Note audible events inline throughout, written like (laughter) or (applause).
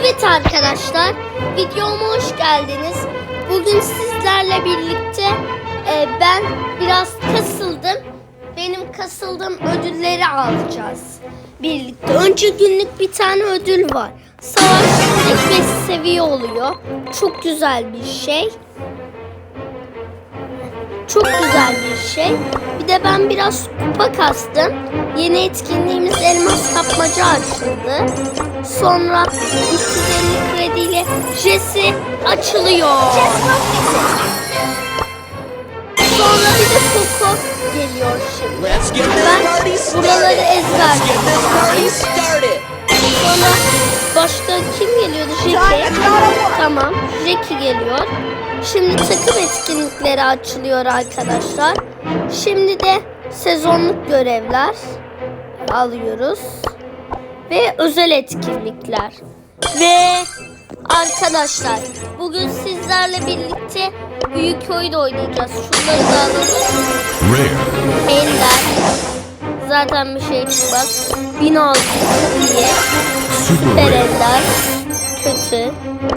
Evet arkadaşlar, videoma hoş geldiniz. Bugün sizlerle birlikte e, ben biraz kasıldım. Benim kasıldığım ödülleri alacağız birlikte. Önce günlük bir tane ödül var. Savaşçılık 5 seviye oluyor. Çok güzel bir şey. Çok güzel bir şey. Bir de ben biraz kupa kastım. Yeni etkinliğimiz elmas kapmaca açıldı. Sonra 350 krediyle Jesse açılıyor. Sonra bir de Coco geliyor şimdi. Ben buraları ezberledim. Sonra başka kim geliyordu? Jackie. Tamam. Jackie geliyor. Şimdi takım etkinlikleri açılıyor arkadaşlar. Şimdi de sezonluk görevler alıyoruz. Ve özel etkinlikler. Ve arkadaşlar bugün sizlerle birlikte büyük oyun oynayacağız. Şunları da alalım. Ender. Zaten bir şey çıkmaz. 1600 diye. Süper. Ender. Kötü.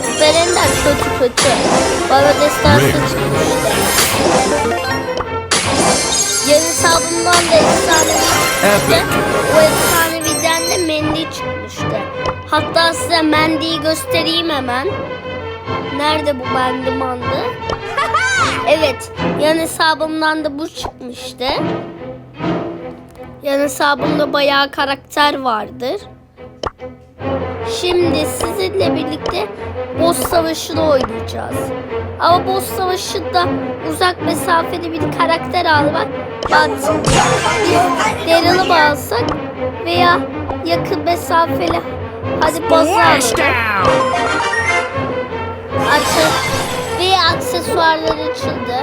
Süper Ender kötü kötü. Bana destansı çıkmıştı. Yeni hesabımdan da çıkmıştı. Epic. O efsaneviden de Mendy çıkmıştı. Hatta size Mendy'yi göstereyim hemen. Nerede bu Mendy mandı? (laughs) evet. Yan hesabımdan da bu çıkmıştı. Yan hesabımda bayağı karakter vardır. Şimdi sizinle birlikte boss savaşını oynayacağız. Ama boss savaşında uzak mesafede bir karakter almak. Bak biz Daryl'ı mı alsak veya yakın mesafeli hadi boss'u alalım. Artık ve aksesuarlar açıldı.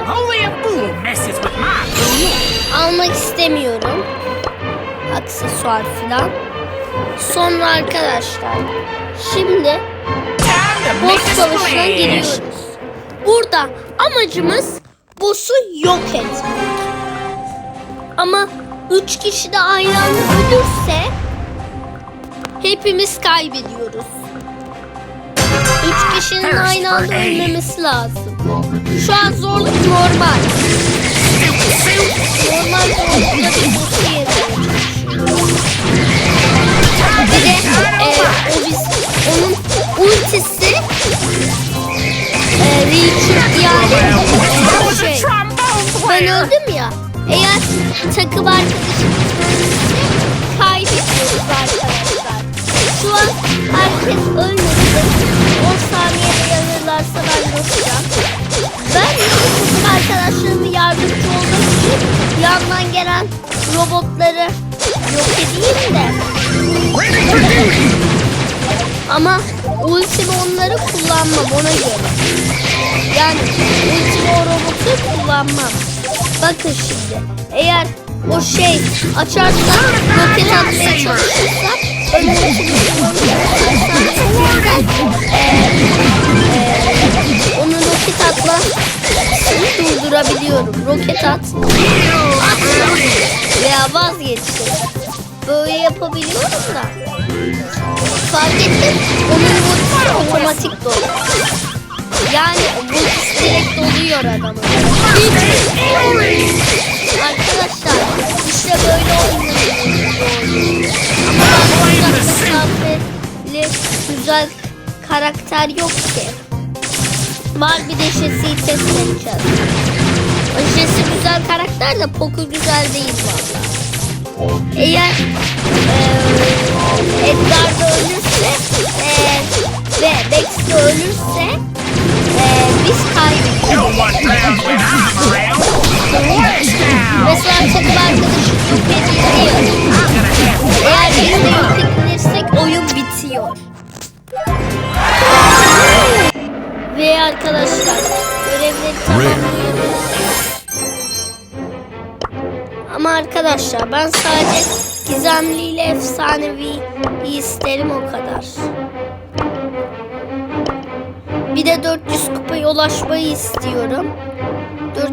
Almak istemiyorum. Aksesuar filan. Sonra arkadaşlar şimdi boss savaşına giriyoruz. Burada amacımız boss'u yok etmek. Ama üç kişi de aynı anda ölürse hepimiz kaybediyoruz. Üç kişinin aynı anda ölmemesi lazım. Şu an zorluk normal. Normal zorlukta bir boss'u De e, o biz, onun ultisi e, Reacher yani şey ben öldüm ya eğer takım arkadaşım kaybediyoruz arkadaşlar. Şu an herkes ölmedi. 10 saniyede yanırlarsa ben basacağım. Ben takım arkadaşlarıma yardımcı olmak için yandan gelen robotları yok edeyim de. Ama ultimi onları kullanmam ona göre. Yani ultimi o robotu kullanmam. Bakın şimdi. Eğer o şey açarsa roket atmaya çalışırsa onu roket atma durdurabiliyorum. Roket at. Veya vazgeçtim. Böyle yapabiliyorum da. Fark ettim. Onun ultisi otomatik doluyor. Yani ultisi direkt doluyor adamın. Arkadaşlar işte böyle oynuyoruz. Ama mesafeli güzel karakter yok ki. Var bir de Jesse'yi test edeceğiz. Jesse güzel karakter de Poco güzel değil valla. Eğer eee Edgar da ölürse eee, ve Bex de ölürse eee, biz now. Mesela takım arkadaşım have Eğer biz de yok edilirsek oyun bitiyor. Ve arkadaşlar görevleri tamamlıyoruz. Ama arkadaşlar ben sadece gizemli ile efsanevi isterim o kadar. Bir de 400 kupaya ulaşmayı istiyorum.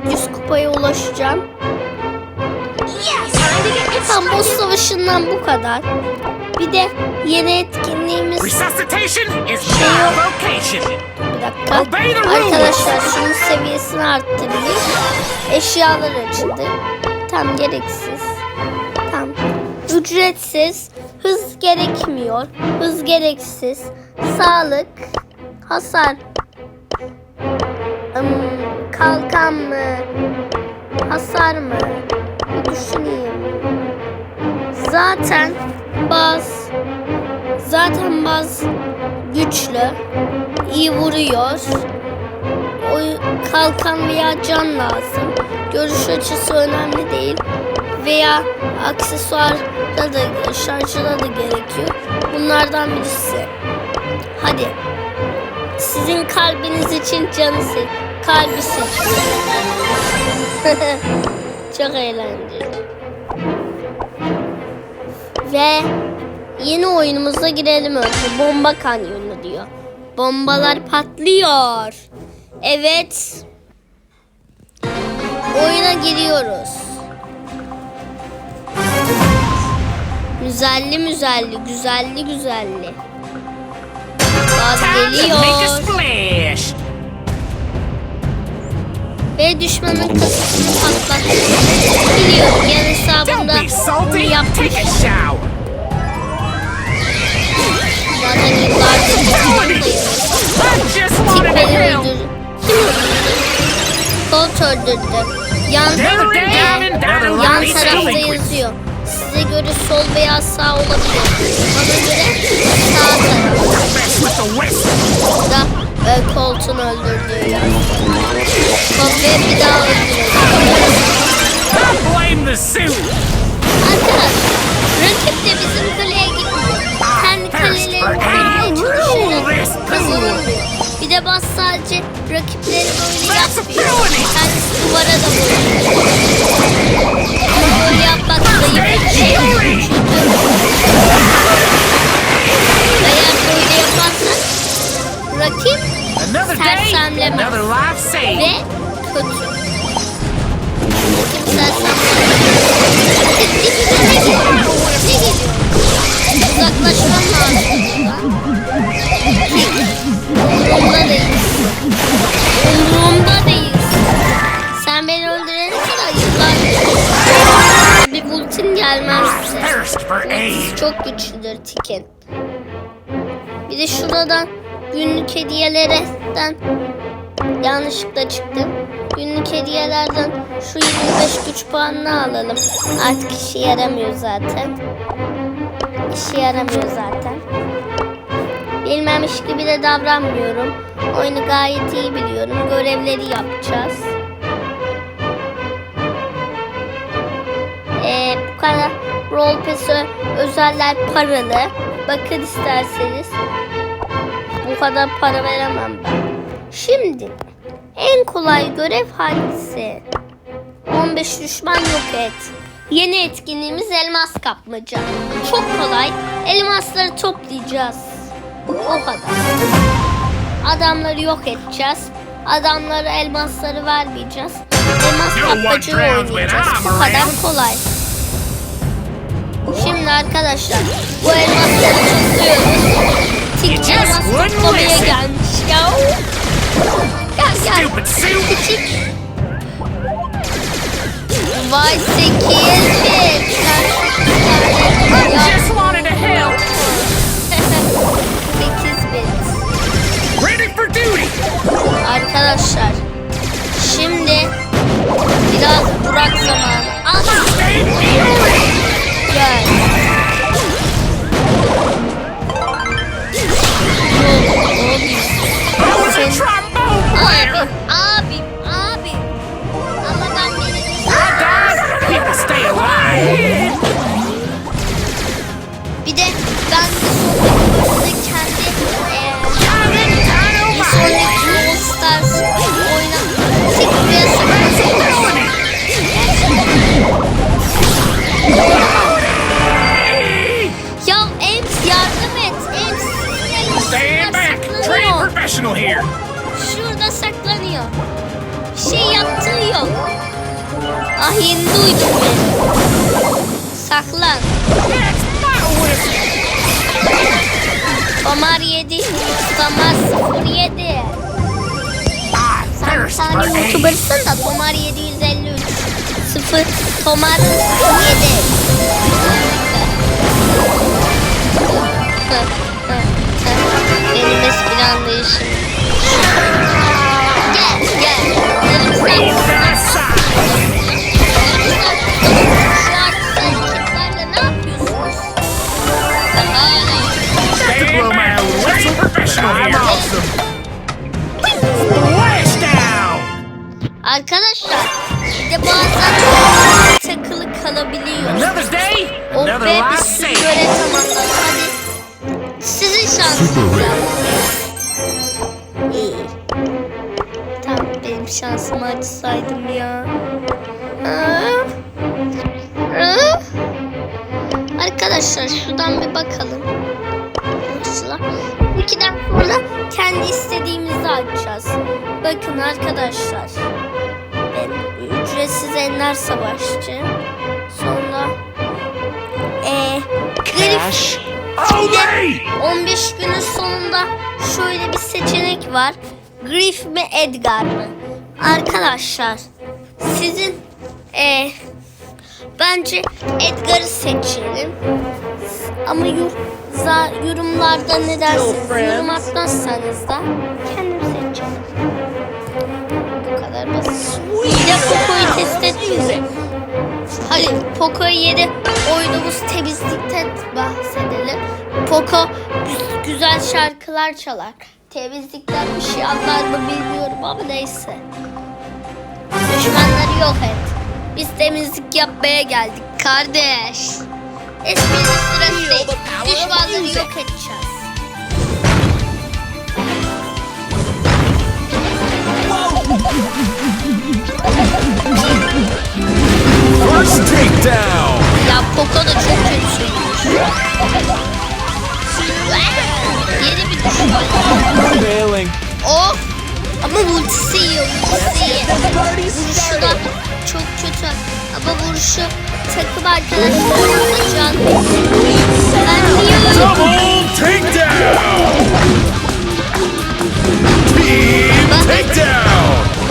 400 kupaya ulaşacağım. Tam boss savaşından bu kadar. Bir de yeni etkinliğimiz Resuscitation is şey location. Bir dakika. Arkadaşlar şunun seviyesini arttırayım. Eşyalar açıldı. Tam gereksiz. Tam. Ücretsiz. Hız gerekmiyor. Hız gereksiz. Sağlık. Hasar. Hmm, kalkan mı? Hasar mı? Bir düşüneyim. Zaten baz. Zaten baz güçlü. iyi vuruyor. O kalkan veya can lazım. Görüş açısı önemli değil. Veya aksesuar da şarjına da gerekiyor. Bunlardan birisi. Hadi. Sizin kalbiniz için canı seçiyor. (laughs) Çok eğlenceli. Ve yeni oyunumuza girelim önce. Bomba kanyonu diyor. Bombalar patlıyor. Evet. Oyuna giriyoruz. Müzelli müzelli, güzelli güzelli. Gaz geliyor. Ve düşmanın kasasını patlattı. Biliyorum hesabımda be bunu yapmış. Zaten yıllardır to Beni öldürdü. Kim öldürdü? Colt öldürdü. Yan, yan life tarafta yazıyor. Size göre sol veya sağ olabilir. Bana göre sağ taraf. Da e, Colt'un öldürdüğü yer. Colt ve bir daha öldürecek. Arkadaşlar rakip de bizim kaleye gitmiyor. Kendi kalelerini korumaya çalışarak kazanılıyor. Bir de bas sadece rakipleri böyle yapmıyor. Duvara da vuruyor. Ama böyle yapmak zayıf bir şey. Eğer böyle yaparsan rakip Another day, Sersemleme. ve kötü. Rakip sersemleme. Ne geliyor? Uzaklaşmam lazım. Umurumda değilsin. Umurumda bir ultin gelmez bize. Çok güçlüdür Tiken. Bir de şuradan günlük hediyelerden yanlışlıkla çıktım. Günlük hediyelerden şu 25 güç puanını alalım. Artık işe yaramıyor zaten. İşe yaramıyor zaten. Bilmemiş gibi de davranmıyorum. Oyunu gayet iyi biliyorum. Görevleri yapacağız. Ee, bu kadar Roll özeller paralı. Bakın isterseniz. Bu kadar para veremem ben. Şimdi en kolay görev hangisi? 15 düşman yok et. Yeni etkinliğimiz elmas kapmaca. Çok kolay. Elmasları toplayacağız. O kadar. Adamları yok edeceğiz. Adamlara elmasları vermeyeceğiz. Elmas kapmacayı oynayacağız. Bu kadar kolay. Şimdi arkadaşlar bu elmasları topluyoruz. Tik elmas toplamaya gelmiş ya. Gel gel. Küçük. Vay sekiyelmiş. I just wanted to help. 8 bit. Ready for duty. Arkadaşlar şimdi biraz Burak zamanı. Al 我全部来！Ah yeni duydum beni. Saklan. Tomar 7. Tomar 07. I thirst Sen ace. youtubersın da Tomar 753. 0 Tomar 7. Benim espri anlayışım. Arkadaşlar bir de bazen takılı kalabiliyor. Another day, O another ve bir life sürü görev tamamladı. Hadi sizin şansınız. İyi. Tamam benim şansımı açsaydım ya. Arkadaşlar şuradan bir bakalım. Şuradan. İkiden sonra kendi istediğimizi açacağız. Bakın arkadaşlar. Ben ücretsiz Enler Savaşçı. Sonra Grif Oh, wait. 15 günün sonunda şöyle bir seçenek var. Griff mi Edgar mı? Arkadaşlar sizin eee bence Edgar'ı seçelim. Ama yorumlarda ne dersiniz? Yorum atmazsanız da kendim basit. Bir de Poco'yu test etmeyelim. Hadi Poco'yu yedi oyunumuz temizlikten bahsedelim. Poco gü- güzel şarkılar çalar. Temizlikten bir şey anlar mı bilmiyorum ama neyse. Düşmanları yok et. Biz temizlik yapmaya geldik kardeş. Esprinin sırası değil. Düşmanları yok edeceğiz. First takedown. Ya Poco da çok kötüymüş. Yeni bir düşman. Failing. O ama ultisi iyi, ultisi. Vuruşu da çok kötü. Ama vuruşu takım arkadaşlarımla can. Ben niye Double takedown. Team takedown.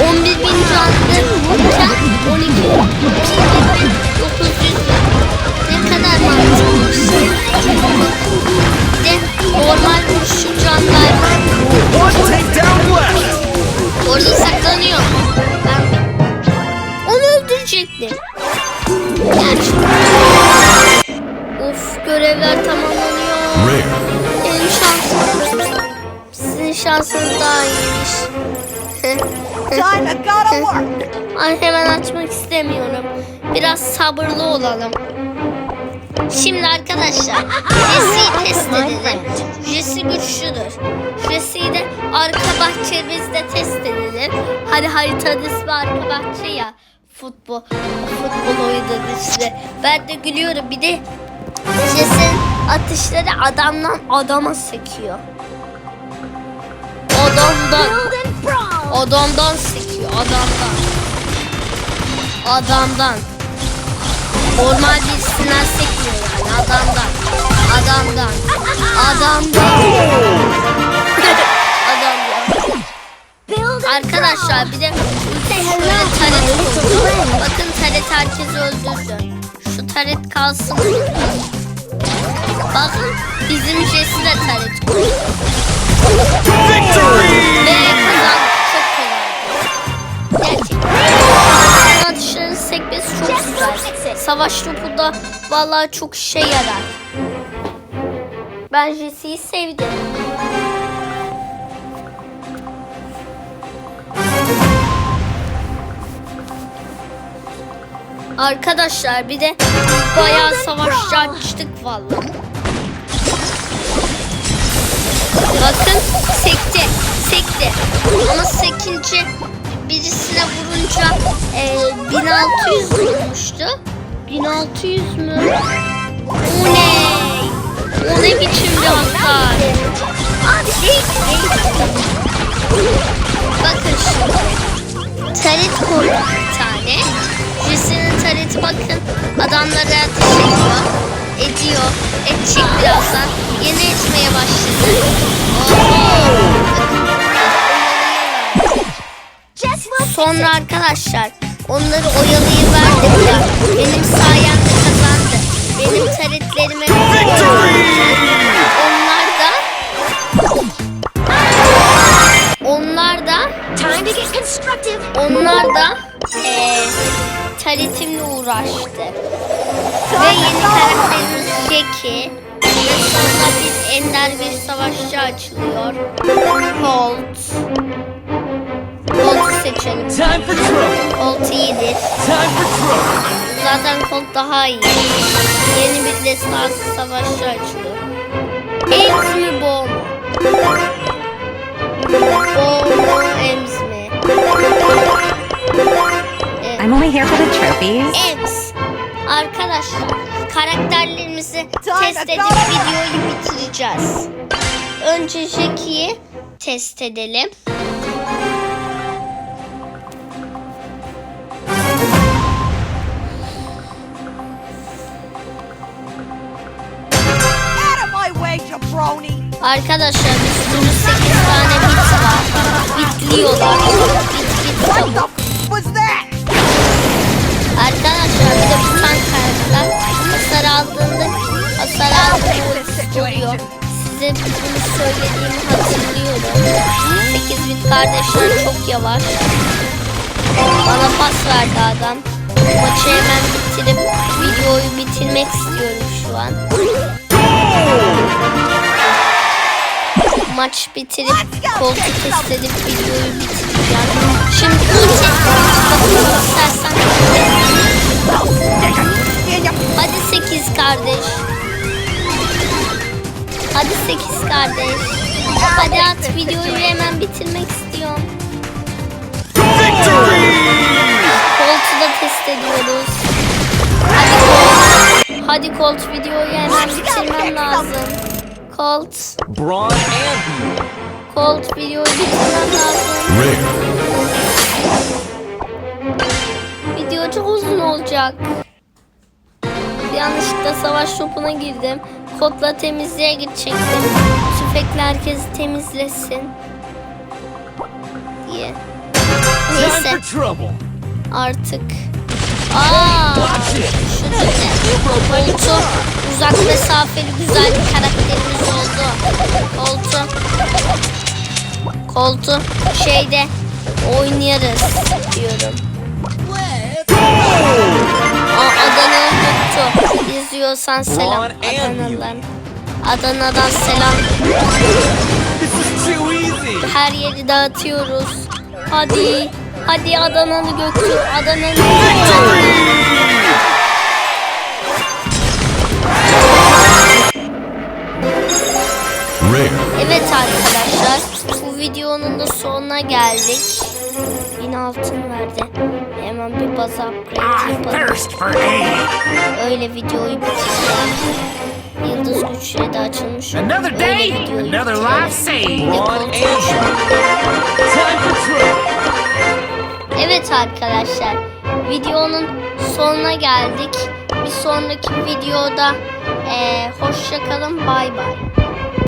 11 bin canlı vururken 12 bin 900 ne kadar mantıklı de normal vuruşu canlar orada saklanıyor. Ben onu öldürecektim. Of görevler tamamlanıyor. Benim şansım. Sizin şansınız daha iyiymiş. Time gotta work. Ay hemen açmak istemiyorum. Biraz sabırlı olalım. Şimdi arkadaşlar Jesse'yi test edelim. Jesse güçlüdür. Jesse'yi de arka bahçemizde test edelim. Hani haritanın ismi arka bahçe ya. Futbol, futbol oyunun işte. Ben de gülüyorum. Bir de Jesse'nin atışları adamdan adama sekiyor. Adamdan. Adamdan sekiyor. Adamdan. Adamdan. Normal birisinden sekmiyor yani. Adamdan. Adamdan. Adamdan. (laughs) Adamdan. Arkadaşlar bir de şöyle taret koydum. Bakın taret herkesi öldürdü. Şu taret kalsın. Bakın bizim Jesse de taret koydu. Victory. Ve Savaş topu da vallahi çok işe yarar. Ben Jesse'yi sevdim. Arkadaşlar bir de bayağı savaşçı açtık vallahi. Bakın sekti. Sekti. Ama sekince birisine vurunca e, 1600 vurmuştu. 1600 mü? O ne? O ne biçim bir hasar? Bakın şimdi. Taret koyduk bir tane. Jesse'nin tareti bakın. Adamlara ateş ediyor. Ediyor. Edecek birazdan. yeni etmeye başladı. Sonra arkadaşlar onları oyalayıverdik ya. Benim sayemde kazandı. Benim taretlerime onlar da onlar da Time to get constructive. onlar da eee taretimle uğraştı. Ve yeni karakterimiz Jackie. Ve sonra bir ender bir savaşçı açılıyor. Colt. Seçelim. Time for trouble. Colt iyidir. Time for trouble. Zaten Colt daha iyi. Yeni bir destansı savaşçı açılıyor. Ems mi Bo mu? Bo mu Ems mi? Evet. I'm only here for the trophies. Ems. Arkadaşlar karakterlerimizi test edip videoyu bitireceğiz. Önce Jackie'yi test edelim. Arkadaşlar üstünde 8 tane bit var. Bitliyorlar. Bit bit çabuk. Arkadaşlar bir de bu tank karakter hasar aldığında hasar aldığında oluyor. Size bunu söylediğimi hatırlıyorum. 8 bit kardeşler çok yavaş. Bana pas verdi adam. Maçı hemen bitirip videoyu bitirmek istiyorum şu an. Maç bitirip koltuğu test edip videoyu bitireceğim. Şimdi istersen Hadi 8 kardeş. Hadi 8 kardeş. Hadi at videoyu hemen bitirmek istiyorum. Victory! Colt'u da test ediyoruz. Hadi Colt. Hadi Colt videoyu hemen bitirmem lazım. Colt. Braun and Colt videoyu bitirmem lazım. Rare. Video çok uzun olacak. Yanlışlıkla savaş topuna girdim. Kodla temizliğe gidecektim. Tüfekle herkesi temizlesin. Diye. Neyse artık. Aa, şu ne? Koltu uzak mesafeli güzel bir karakterimiz oldu. Koltu. Koltu şeyde oynayarız diyorum. Aa, Adana tuttu. İzliyorsan selam Adanalılar. Adana'dan selam. Her yeri dağıtıyoruz. Hadi. Hadi Adana'lı Göktürk. Adana'lı Rare. Sonuna geldik. Yine altın verdi. Hemen bir baz upgrade I yapalım. Öyle videoyu bitireceğim. Yıldız güçleri de açılmış. Another day, another life saved. Evet arkadaşlar videonun sonuna geldik. Bir sonraki videoda eee hoşça kalın bay bay.